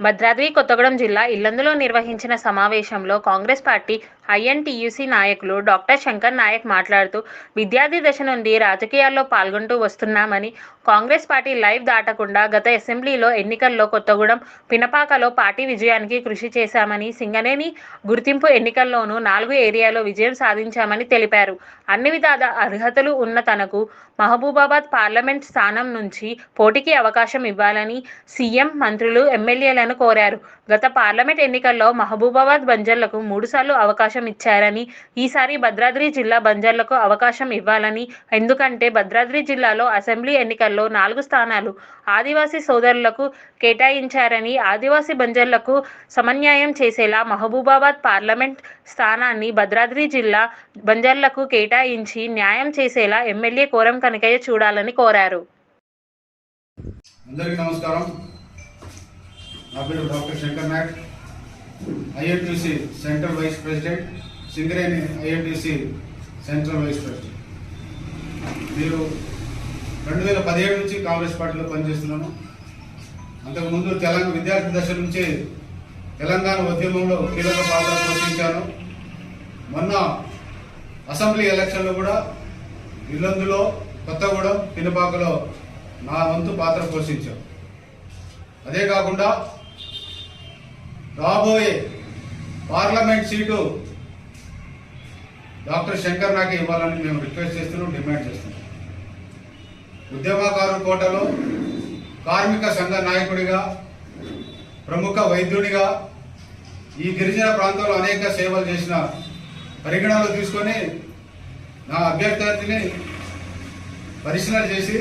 భద్రాద్రి కొత్తగూడెం జిల్లా ఇల్లందులో నిర్వహించిన సమావేశంలో కాంగ్రెస్ పార్టీ ఐఎన్టీయూసీ నాయకులు డాక్టర్ శంకర్ నాయక్ మాట్లాడుతూ విద్యార్థి దశ నుండి రాజకీయాల్లో పాల్గొంటూ వస్తున్నామని కాంగ్రెస్ పార్టీ లైవ్ దాటకుండా గత అసెంబ్లీలో ఎన్నికల్లో కొత్తగూడెం పినపాకలో పార్టీ విజయానికి కృషి చేశామని సింగనేని గుర్తింపు ఎన్నికల్లోనూ నాలుగు ఏరియాలో విజయం సాధించామని తెలిపారు. అన్ని విధాల అర్హతలు ఉన్న తనకు మహబూబాబాద్ పార్లమెంట్ స్థానం నుంచి పోటీకి అవకాశం ఇవ్వాలని సీఎం మంత్రులు ఎమ్మెల్యేలను కోరారు. గత పార్లమెంట్ ఎన్నికల్లో మహబూబాబాద్ బంజర్లకు మూడుసార్లు అవకాశం ఇచ్చారని ఈసారి భద్రాద్రి జిల్లా బంజర్లకు అవకాశం ఇవ్వాలని. ఎందుకంటే భద్రాద్రి జిల్లాలో అసెంబ్లీ ఎన్నికల్లో నాలుగు స్థానాలు ఆదివాసీ సోదరులకు కేటాయించారని ఆదివాసీ బంజర్లకు సమన్యాయం చేసేలా మహబూబాబాద్ పార్లమెంట్ స్థానాన్ని భద్రాద్రి జిల్లా బంజర్లకు కేటాయించి న్యాయం చేసేలా ఎమ్మెల్యే కోరం కనకయ్య చూడాలని కోరారు. అందరికీ నమస్కారం. నా పేరు doctor Shankar Naik. INTC central vice president. Singareni INTC central vice president. మీరు రెండు వేల పదిహేడు నుంచి కాంగ్రెస్ పార్టీలో పనిచేస్తున్నాను. అంతకుముందు తెలంగాణ విద్యార్థి దశ నుంచి తెలంగాణ ఉద్యమంలో కీలక పాత్ర పోషించాను. మొన్న అసెంబ్లీ ఎలక్షన్లో కూడా ఇల్లందులో కొత్తగూడెం పినపాకలో నా వంతు పాత్ర పోషించాం అదే కాకుండా రాబోయే పార్లమెంట్ సీటు డాక్టర్ శంకర్ నాకి ఇవ్వాలని మేము రిక్వెస్ట్ చేస్తున్నాం డిమాండ్ చేస్తున్నాం. ఉద్యమకారు కోటలో కార్మిక సంఘ నాయకుడిగా ప్రముఖ వైద్యుడిగా ఈ గిరిజన ప్రాంతంలో అనేక సేవలు చేసిన పరిగణనలు తీసుకొని నా అభ్యర్థిని పరిశీలన చేసి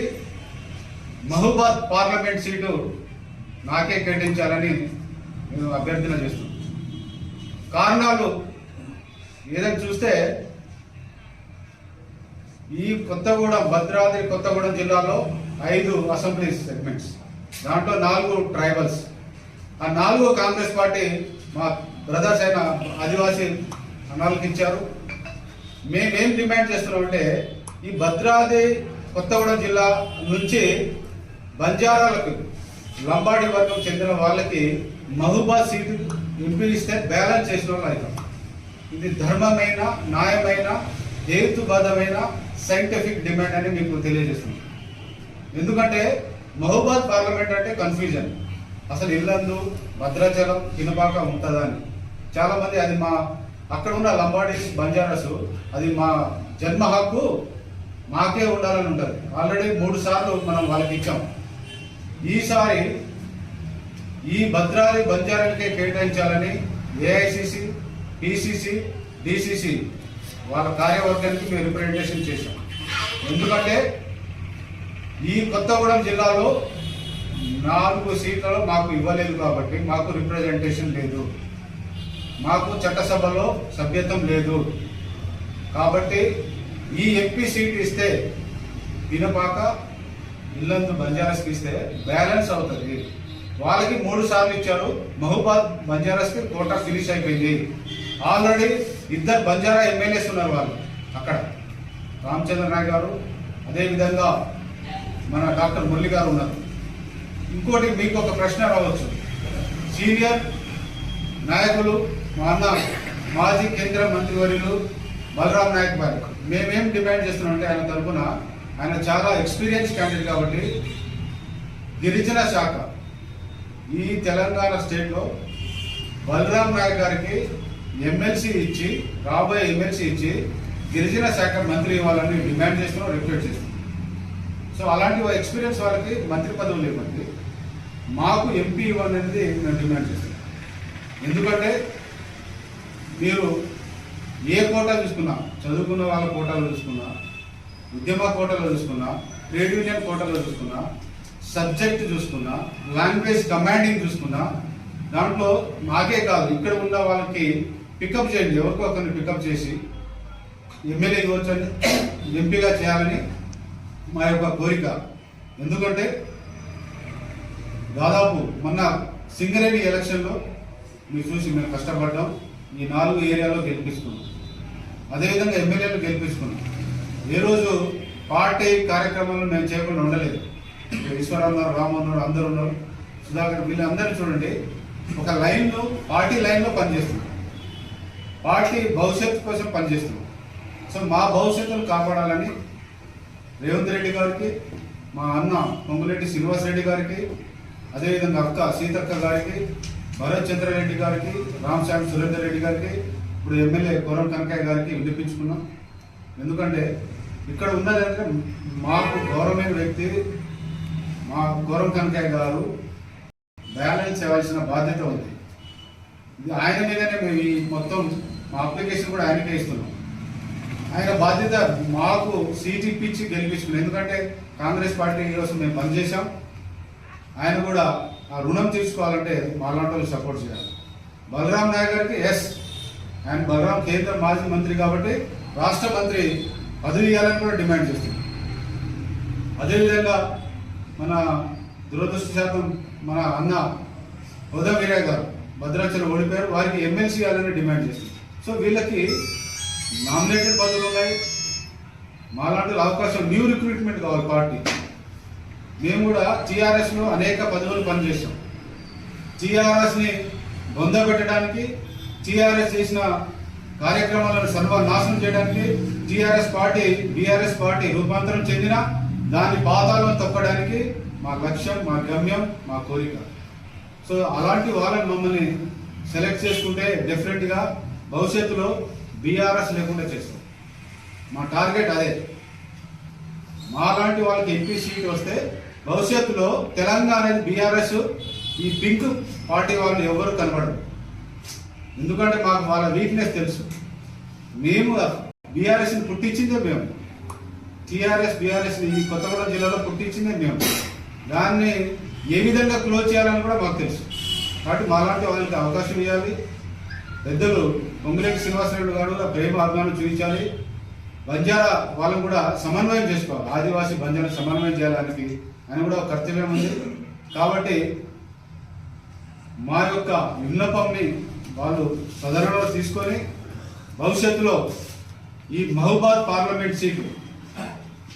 మహబూబాద్ పార్లమెంట్ సీటు నాకే కేటాయించాలని నేను అభ్యర్థన చేస్తున్నాం. కారణాలు ఏదైనా చూస్తే ఈ కొత్తగూడెం భద్రాద్రి కొత్తగూడెం జిల్లాలో ఐదు అసెంబ్లీ సెగ్మెంట్స్ దాంట్లో నాలుగు ట్రైబల్స్. ఆ నాలుగు కాంగ్రెస్ పార్టీ మా బ్రదర్స్ అయిన ఆదివాసీ అన్నాళ్ళకి ఇచ్చారు. మేమేం డిమాండ్ చేస్తున్నామంటే ఈ భద్రాద్రి కొత్తగూడెం జిల్లా నుంచి బంజారాలకు లంబాడి వర్గం చెందిన వాళ్ళకి మహబూబాద్ సీటు ఎంపీ బ్యాలెన్స్ చేసిన వాళ్ళు అవుతాం. ఇది ధర్మమైన న్యాయమైన హేతుబద్ధమైన సైంటిఫిక్ డిమాండ్ అని మీకు తెలియజేస్తుంది. ఎందుకంటే మహబూబాద్ పార్లమెంట్ అంటే కన్ఫ్యూజన్ అసలు ఇల్లందు భద్రాచలం కినపాక ఉంటుందా అని. చాలామంది అది మా అక్కడ ఉన్న లంబాడి బంజారాస్ అది మా జన్మ హక్కు మాకే ఉండాలని ఉంటుంది. ఆల్రెడీ మూడు సార్లు మనం వాళ్ళకి ఇచ్చాం. ఈసారి ఈ భద్రాది బంజారాలకే కేటాయించాలని ఏఐసిసి పిసిసి డిసిసి వాళ్ళ కార్యవర్గానికి మేము రిప్రజెంటేషన్ చేశాం. ఎందుకంటే ఈ కొత్తగూడెం జిల్లాలో నాలుగు సీట్లలో మాకు ఇవ్వలేదు కాబట్టి మాకు రిప్రజెంటేషన్ లేదు. మాకు చట్టసభలో సభ్యత్వం లేదు. కాబట్టి ఈ ఎంపీ సీట్ ఇస్తే పినపాక ఇల్లందు బంజారాస్కి ఇస్తే బ్యాలెన్స్ అవుతుంది. వాళ్ళకి మూడు సార్లు ఇచ్చారు. మహబూబాద్ బంజారాస్కి కోటా ఫినిష్ అయిపోయింది. ఆల్రెడీ ఇద్దరు బంజారా ఎమ్మెల్యేస్ ఉన్నారు వాళ్ళు అక్కడ. రామచంద్ర నాయ్ గారు అదేవిధంగా మన డాక్టర్ మురళి గారు ఉన్నారు. ఇంకోటి మీకు ఒక ప్రశ్న రావచ్చు. సీనియర్ నాయకులు మా అన్న మాజీ కేంద్ర మంత్రివర్యులు బలరాం నాయక్ గారు. మేమేం డిమాండ్ చేస్తున్నామంటే ఆయన తరఫున ఆయన చాలా ఎక్స్పీరియన్స్ క్యాండిడేట్ కాబట్టి గిరిజన శాఖ ఈ తెలంగాణ స్టేట్లో బలరాం నాయక్ గారికి ఎమ్మెల్సీ ఇచ్చి రాబోయే ఎమ్మెల్సీ ఇచ్చి గిరిజన శాఖ మంత్రి ఇవ్వాలని డిమాండ్ చేస్తున్నాం రిక్వెస్ట్ చేస్తున్నాం. సో అలాంటి ఎక్స్పీరియన్స్ వాళ్ళకి మంత్రి పదవులు ఇవ్వండి. మాకు ఎంపీ ఇవ్వాలనేది మేము డిమాండ్ చేస్తున్నాం. ఎందుకంటే మీరు ఏ కోటా చూసుకున్నా చదువుకున్న వాళ్ళ కోటాలో చూసుకున్నా ఉద్యమ కోటాలో చూసుకున్నా ట్రేడ్ యూనియన్ కోటాలో చూసుకున్నా సబ్జెక్ట్ చూసుకున్నా లాంగ్వేజ్ కమాండింగ్ చూసుకున్నా దాంట్లో మాకే కాదు ఇక్కడ ఉన్న వాళ్ళకి పికప్ చేయండి ఎవరికో ఒకరిని పికప్ చేసి ఎమ్మెల్యే ఇవ్వచ్చని ఎంపీగా చేయాలని మా యొక్క కోరిక. ఎందుకంటే దాదాపు మొన్న సింగరేణి ఎలక్షన్లో మీరు చూసి మేము కష్టపడ్డాం ఈ నాలుగు ఏరియాలో గెలిపించుకున్నాం అదేవిధంగా ఎమ్మెల్యేలు గెలిపించుకున్నాం ఏ రోజు పార్టీ కార్యక్రమాలు మేము చేయకుండా ఉండలేదు. ఈశ్వరరావు ఉన్నారు రామన్ ఉన్నారు అందరూ ఉన్నారు. సుధాకర్ వీళ్ళందరూ చూడండి ఒక లైన్లో పార్టీ లైన్లో పనిచేస్తున్నారు. పార్టీ భవిష్యత్తు కోసం పనిచేస్తున్నాం సో మా భవిష్యత్తును కాపాడాలని రేవంత్ రెడ్డి గారికి మా అన్న పొంగులెడ్డి శ్రీనివాస్ రెడ్డి గారికి అదేవిధంగా అక్క సీతక్క గారికి భరత్ చంద్రారెడ్డి గారికి రామశామి సురేందర్ రెడ్డి గారికి ఇప్పుడు ఎమ్మెల్యే గౌరవ్ కనకాయ్ గారికి వినిపించుకున్నాం. ఎందుకంటే ఇక్కడ ఉన్నదంటే మాకు గౌరవమైన వ్యక్తి మా గౌరవ కనకాయ్ గారు బ్యాలెన్స్ ఇవ్వాల్సిన బాధ్యత ఉంది. ఇది ఆయన మీదనే మేము ఈ మొత్తం మా అప్లికేషన్ కూడా ఆయనకే ఇస్తున్నాం. ఆయన బాధ్యత మాకు సీట్ ఇప్పించి గెలిపించుకున్నాం ఎందుకంటే కాంగ్రెస్ పార్టీ కోసం మేము పనిచేసాం ఆయన కూడా ఆ రుణం తీసుకోవాలంటే మాలాంటి సపోర్ట్ చేయాలి. బలరాం నాయక్ గారికి ఎస్ ఆయన బలరాం కేంద్ర మాజీ మంత్రి కాబట్టి రాష్ట్ర మంత్రి పదవి ఇవ్వాలని కూడా డిమాండ్ చేస్తున్నాం. అదేవిధంగా మన దురదృష్టశాతం మన అన్న హోదా వీరయ్య గారు భద్రాచలం ఓడిపోయారు. వారికి ఎమ్మెల్సీ కావాలని డిమాండ్ చేసింది సో వీళ్ళకి నామినేటెడ్ పదవులు ఉన్నాయి. మాలాంటి అవకాశం న్యూ రిక్రూట్మెంట్ కావాలి పార్టీ. మేము కూడా టీఆర్ఎస్లో అనేక పదవులు పనిచేసాం టీఆర్ఎస్ని బొందబెట్టడానికి టీఆర్ఎస్ చేసిన కార్యక్రమాలను సర్వనాశనం చేయడానికి టీఆర్ఎస్ పార్టీ బీఆర్ఎస్ పార్టీ రూపాంతరం చెందిన దాని పాతాలను తొక్కడానికి మా లక్ష్యం మా గమ్యం మా కోరిక. సో అలాంటి వాళ్ళని మమ్మల్ని సెలెక్ట్ చేసుకుంటే డెఫినెట్గా భవిష్యత్తులో బీఆర్ఎస్ లేకుండా చేస్తాం. మా టార్గెట్ అదే. మాలాంటి వాళ్ళకి ఎంపీ సీట్ వస్తే భవిష్యత్తులో తెలంగాణ బీఆర్ఎస్ ఈ పింక్ పార్టీ వాళ్ళు ఎవరు కనబడరు. ఎందుకంటే మాకు వాళ్ళ వీక్నెస్ తెలుసు. మేము బీఆర్ఎస్ని పుట్టించిందే మేము. టీఆర్ఎస్ బీఆర్ఎస్ ఈ కొత్తగూడెం జిల్లాలో పుట్టించిందే మేము. దాన్ని ఏ విధంగా క్లోజ్ చేయాలని కూడా మాకు తెలుసు. కాబట్టి మాలాంటి వాళ్ళకి అవకాశం ఇవ్వాలి. పెద్దలు పొంగిరెడ్డి శ్రీనివాసరెడ్డి గారు కూడా ప్రేమ అభిమానం చూపించాలి. బంజారా వాళ్ళని కూడా సమన్వయం చేసుకోవాలి. ఆదివాసీ బంజారా సమన్వయం చేయడానికి అని కూడా ఒక కర్తవ్యం ఉంది. కాబట్టి మా యొక్క విన్నపంని వాళ్ళు సదరణలో తీసుకొని భవిష్యత్తులో ఈ మహబాద్ పార్లమెంట్ సీటు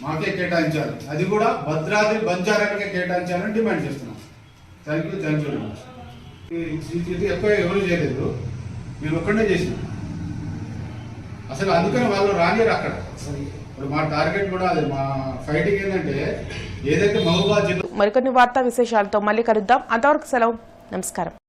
మాకే కేటాయించాలి. అది కూడా భద్రాద్రి బంజారాలకే కేటాయించాలని డిమాండ్ చేస్తున్నాం. Thank you thank you very much ఇది ఎక్కువ ఎవరు చేయలేదు. మీరు ఒక్కడే చేసిన. అసలు అందుకని వాళ్ళు రానియరు అక్కడ ఇప్పుడు మా టార్గెట్ కూడా అది మా ఫైటింగ్ ఏంటంటే ఏదైతే మహబూబాద్ జిల్లా మరికొన్ని వార్తా విశేషాలతో మళ్ళీ కలుద్దాం. అంతవరకు సెలవు. నమస్కారం.